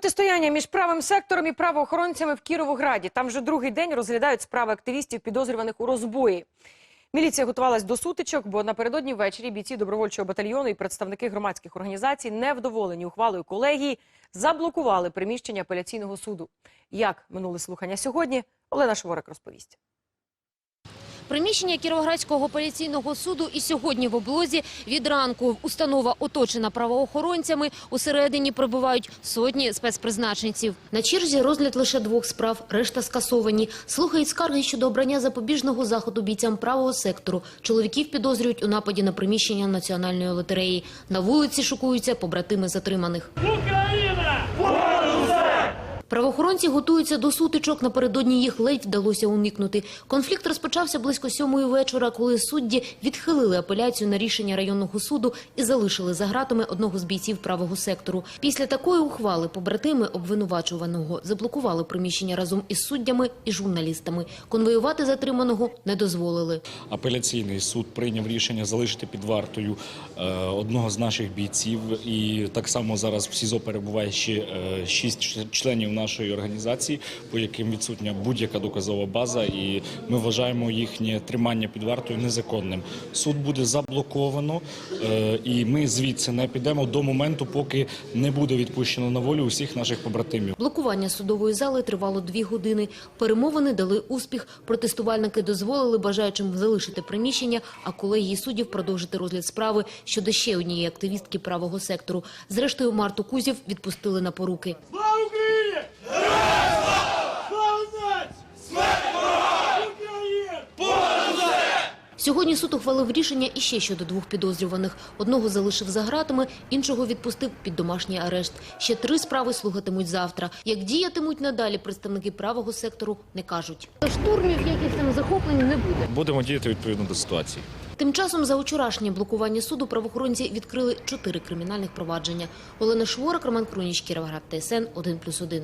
Протистояння між правим сектором і правоохоронцями в Кіровограді. Там вже другий день розглядають справи активістів, підозрюваних у розбої. Міліція готувалась до сутичок, бо напередодні ввечері бійці добровольчого батальйону і представники громадських організацій, невдоволені ухвалою колегії, заблокували приміщення апеляційного суду. Як минули слухання сьогодні, Олена Шворак розповість. Приміщення Кіровоградського апеляційного суду і сьогодні в облозі від ранку. Установа оточена правоохоронцями. Усередині прибувають сотні спецпризначенців. На черзі розгляд лише двох справ, решта скасовані. Слухають скарги щодо обрання запобіжного заходу бійцям правого сектору. Чоловіків підозрюють у нападі на приміщення національної лотереї. На вулиці шукуються побратими затриманих. Правоохоронці готуються до сутичок. Напередодні їх ледь вдалося уникнути. Конфлікт розпочався близько сьомої вечора, коли судді відхилили апеляцію на рішення районного суду і залишили за ґратами одного з бійців правого сектору. Після такої ухвали побратими обвинувачуваного заблокували приміщення разом із суддями і журналістами. Конвоювати затриманого не дозволили. Апеляційний суд прийняв рішення залишити під вартою е, одного з наших бійців, і так само зараз в СІЗО перебуває ще е, шість член- членів нашої організації, по яким відсутня будь-яка доказова база, і ми вважаємо їхнє тримання під вартою незаконним. Суд буде заблоковано, е, і ми звідси не підемо до моменту, поки не буде відпущено на волю усіх наших побратимів. Блокування судової зали тривало дві години. Перемовини дали успіх. Протестувальники дозволили бажаючим залишити приміщення, а колегії суддів продовжити розгляд справи щодо ще однієї активістки правого сектору. Зрештою, Марту Кузів відпустили на поруки. Сьогодні суд ухвалив рішення іще щодо двох підозрюваних. Одного залишив за ґратами, іншого відпустив під домашній арешт. Ще три справи слухатимуть завтра. Як діятимуть надалі, представники правого сектору не кажуть. Штурмів, яких там захоплень, не буде. Будемо діяти відповідно до ситуації. Тим часом за вчорашнє блокування суду правоохоронці відкрили чотири кримінальних провадження. Олена Шворак, Роман Круніч, Кіровоград, ТСН 1+,1.